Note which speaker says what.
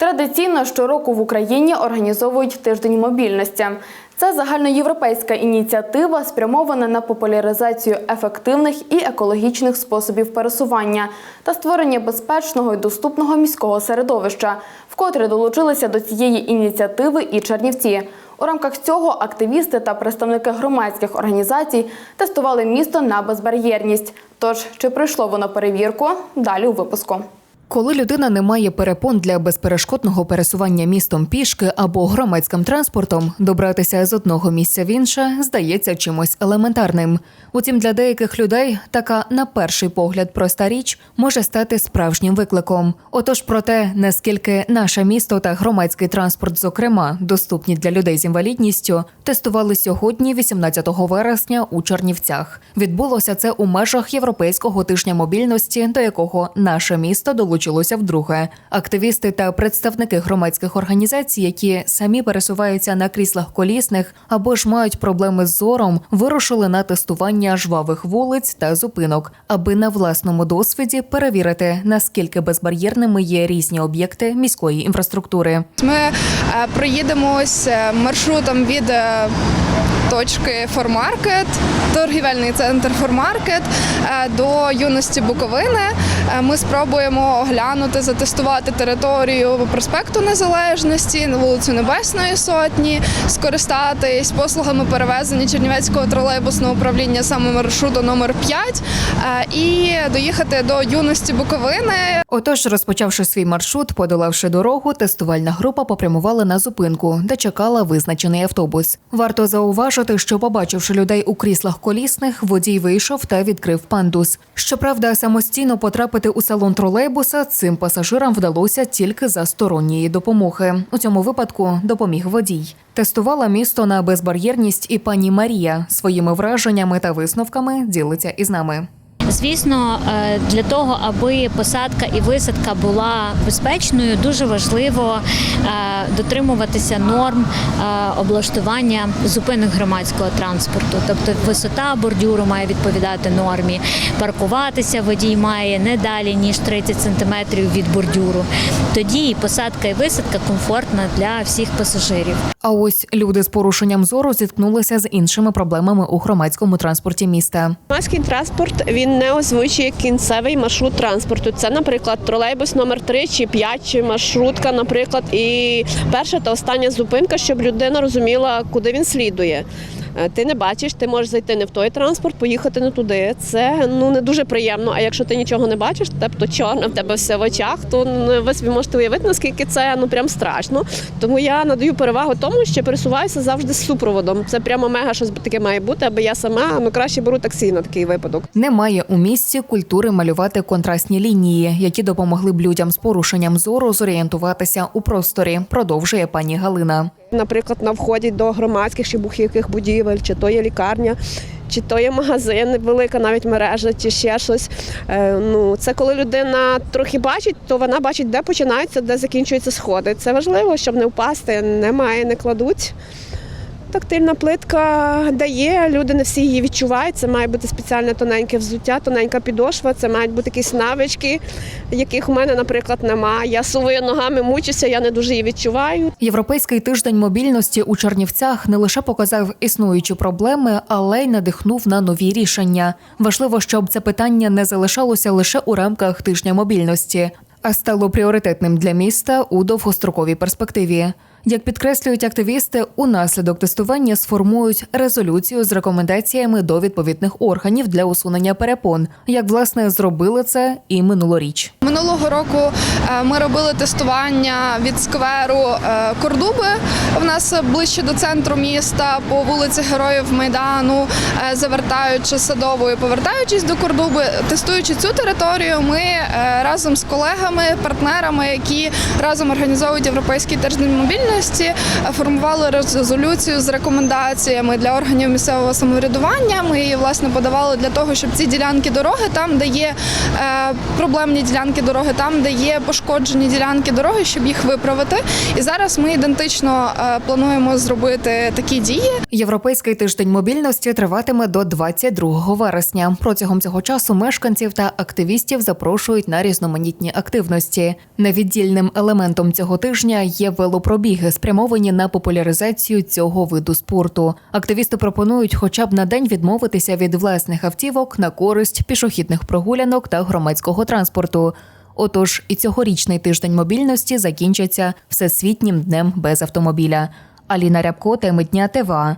Speaker 1: Традиційно щороку в Україні організовують тиждень мобільності. Це загальноєвропейська ініціатива, спрямована на популяризацію ефективних і екологічних способів пересування та створення безпечного і доступного міського середовища, вкотре долучилися до цієї ініціативи і Чернівці. У рамках цього активісти та представники громадських організацій тестували місто на безбар'єрність. Тож, чи пройшло воно перевірку? Далі у випуску.
Speaker 2: Коли людина не має перепон для безперешкодного пересування містом пішки або громадським транспортом, добратися з одного місця в інше здається чимось елементарним. Утім, для деяких людей така, на перший погляд, проста річ може стати справжнім викликом. Отож, про те, наскільки наше місто та громадський транспорт, зокрема, доступні для людей з інвалідністю, тестували сьогодні, 18 вересня, у Чернівцях. Відбулося це у межах Європейського тижня мобільності, до якого наше місто долучилося вдруге. Активісти та представники громадських організацій, які самі пересуваються на кріслах колісних або ж мають проблеми з зором, вирушили на тестування жвавих вулиць та зупинок, аби на власному досвіді перевірити, наскільки безбар'єрними є різні об'єкти міської інфраструктури.
Speaker 3: Ми е, проїдемось е, маршрутом від е, точки Формаркет, торгівельний центр Формаркет до юності Буковини. Е, Ми спробуємо оглянути, затестувати територію проспекту Незалежності, вулицю Небесної Сотні, скористатись послугами перевезення Чернівецького тролейбусного управління саме маршруту номер 5 е, і доїхати до юності Буковини.
Speaker 2: Отож, розпочавши свій маршрут, подолавши дорогу, тестувальна група попрямувала на зупинку, де чекала визначений автобус. Варто зауважити, що, побачивши людей у кріслах колісних, водій вийшов та відкрив пандус. Щоправда, самостійно потрапити у салон тролейбуса цим пасажирам вдалося тільки за сторонньої допомоги. У цьому випадку допоміг водій. Тестувала місто на безбар'єрність і пані Марія своїми враженнями та висновками ділиться із нами.
Speaker 4: Звісно, е, для того, аби посадка і висадка була безпечною, дуже важливо е, дотримуватися норм е, облаштування зупинок громадського транспорту. Тобто висота бордюру має відповідати нормі, паркуватися водій має не далі ніж 30 сантиметрів від бордюру. Тоді і посадка і висадка комфортна для всіх пасажирів.
Speaker 2: А ось люди з порушенням зору зіткнулися з іншими проблемами у громадському транспорті міста.
Speaker 5: Громадський транспорт він не озвучує кінцевий маршрут транспорту. Це, наприклад, тролейбус номер 3 чи 5, чи маршрутка, наприклад, і перша та остання зупинка, щоб людина розуміла, куди він слідує. Е, Ти не бачиш, ти можеш зайти не в той транспорт, поїхати не туди. Це ну не дуже приємно. А якщо ти нічого не бачиш, тобто чорно в тебе все в очах, то ну, ви собі можете уявити, наскільки це ну прям страшно. Тому я надаю перевагу тому, що пересуваюся завжди з супроводом. Це прямо мега щось таке має бути, аби я сама ну краще беру таксі на такий випадок.
Speaker 2: Немає у місті культури малювати контрастні лінії, які допомогли б людям з порушенням зору зорієнтуватися у просторі. Продовжує пані Галина.
Speaker 5: Наприклад, на вході до громадських чи будь-яких будівель, чи то є лікарня, чи то є магазин, велика навіть мережа, чи ще щось. Е, ну, це коли людина трохи бачить, то вона бачить, де починаються, де закінчуються сходи. Це важливо, щоб не впасти. Немає, не кладуть. Тактильна плитка дає, люди не всі її відчувають. Це має бути спеціальне тоненьке взуття, тоненька підошва, це мають бути якісь навички, яких у мене, наприклад, немає. Я сувою ногами мучуся, я не дуже її відчуваю.
Speaker 2: Європейський тиждень мобільності у Чернівцях не лише показав існуючі проблеми, але й надихнув на нові рішення. Важливо, щоб це питання не залишалося лише у рамках тижня мобільності, а стало пріоритетним для міста у довгостроковій перспективі. Як підкреслюють активісти, унаслідок тестування сформують резолюцію з рекомендаціями до відповідних органів для усунення перепон, як власне зробили це і минулоріч.
Speaker 3: Минулого року е, ми робили тестування від скверу е, Кордуби. В нас ближче до центру міста по вулиці Героїв Майдану, е, завертаючи садовою, повертаючись до Кордуби, тестуючи цю територію, ми разом з колегами, партнерами, які разом організовують європейський тиждень мобільності, мобільності, формували резолюцію з рекомендаціями для органів місцевого самоврядування. Ми її власне подавали для того, щоб ці ділянки дороги, там, де є е, проблемні ділянки дороги, там, де є пошкоджені ділянки дороги, щоб їх виправити. І зараз ми ідентично е, плануємо зробити такі дії.
Speaker 2: Європейський тиждень мобільності триватиме до 22 вересня. Протягом цього часу мешканців та активістів запрошують на різноманітні активності. Невіддільним елементом цього тижня є велопробіги, спрямовані на популяризацію цього виду спорту. Активісти пропонують хоча б на день відмовитися від власних автівок на користь пішохідних прогулянок та громадського транспорту. Отож, і цьогорічний тиждень мобільності закінчиться всесвітнім днем без автомобіля. Аліна Рябко, теми дня ТВА.